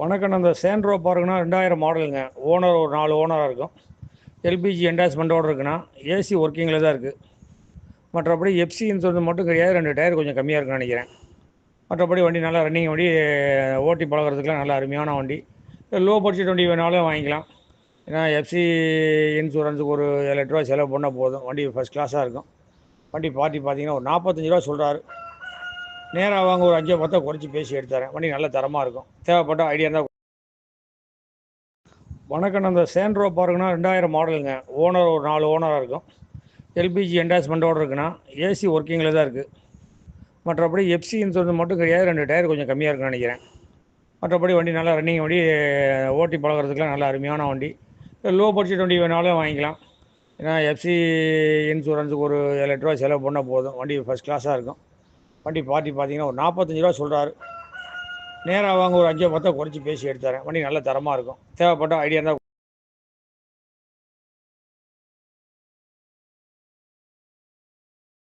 வணக்கம் அந்த சேண்ட்ரோ பாருங்கன்னா ரெண்டாயிரம் மாடலுங்க. ஓனர் ஒரு நாலு ஓனராக இருக்கும். எல்பிஜி என்டாச்மெண்ட்டோடு இருக்குன்னா ஏசி ஒர்க்கிங்கில் தான் இருக்குது மற்றபடி எஃப்சி இன்சூரன்ஸ் மட்டும் கிடையாது. ரெண்டு டயர் கொஞ்சம் கம்மியாக இருக்குன்னு நினைக்கிறேன். மற்றபடி வண்டி நல்லா ரன்னிங் வண்டி ஓட்டி பழகிறதுக்குலாம் நல்ல அருமையான வண்டி. லோ பட்ஜெட் வண்டி வேணாலும் வாங்கிக்கலாம். ஏன்னா எஃப்சி இன்சூரன்ஸுக்கு ஒரு ஏழு எட்டு ரூபா செலவு பண்ணால் போதும். வண்டி ஃபஸ்ட் கிளாஸாக இருக்கும். வண்டி பார்ட்டி பார்த்தீங்கன்னா ஒரு நாற்பத்தஞ்சு ரூபா சொல்கிறாரு நேராக வாங்க ஒரு அஞ்சோ பத்தோ குறைச்சி பேசி எடுத்துறேன். வண்டி நல்ல தரமாக இருக்கும். தேவைப்பட்ட ஐடியா இருந்தால் வணக்கம் அந்த சேண்ட்ரோ பாருங்கன்னா ரெண்டாயிரம் மாடலுங்க. ஓனர் ஒரு நாலு ஓனராக இருக்கும். எல்பிஜி என்டாஸ்மெண்ட்டோடு இருக்குண்ணா. ஏசி ஒர்க்கிங்கில் தான் இருக்குது மற்றபடி எஃப்சி இன்சூரன்ஸ் மட்டும் கிடையாது. ரெண்டு டயர் கொஞ்சம் கம்மியாக இருக்குன்னு நினைக்கிறேன். மற்றபடி வண்டி நல்லா ரன்னிங் வண்டி ஓட்டி பழகிறதுக்குலாம் நல்ல அருமையான வண்டி. லோ பட்ஜெட் வண்டி வேணாலும் வாங்கிக்கலாம். ஏன்னா எஃப்சி இன்சூரன்ஸுக்கு ஒரு ஏழு எட்டு ரூபா செலவு பண்ணால் போதும். வண்டி ஃபஸ்ட் கிளாஸாக இருக்கும். வண்டி பார்ட்டி பார்த்தீங்கன்னா ஒரு நாற்பத்தஞ்சு ரூபா சொல்கிறாரு நேராக வாங்க ஒரு அஞ்சோ பத்தோ குறைச்சி பேசி எடுத்துறேன். வண்டி நல்ல தரமாக இருக்கும். தேவைப்பட்ட ஐடியா இருந்தால்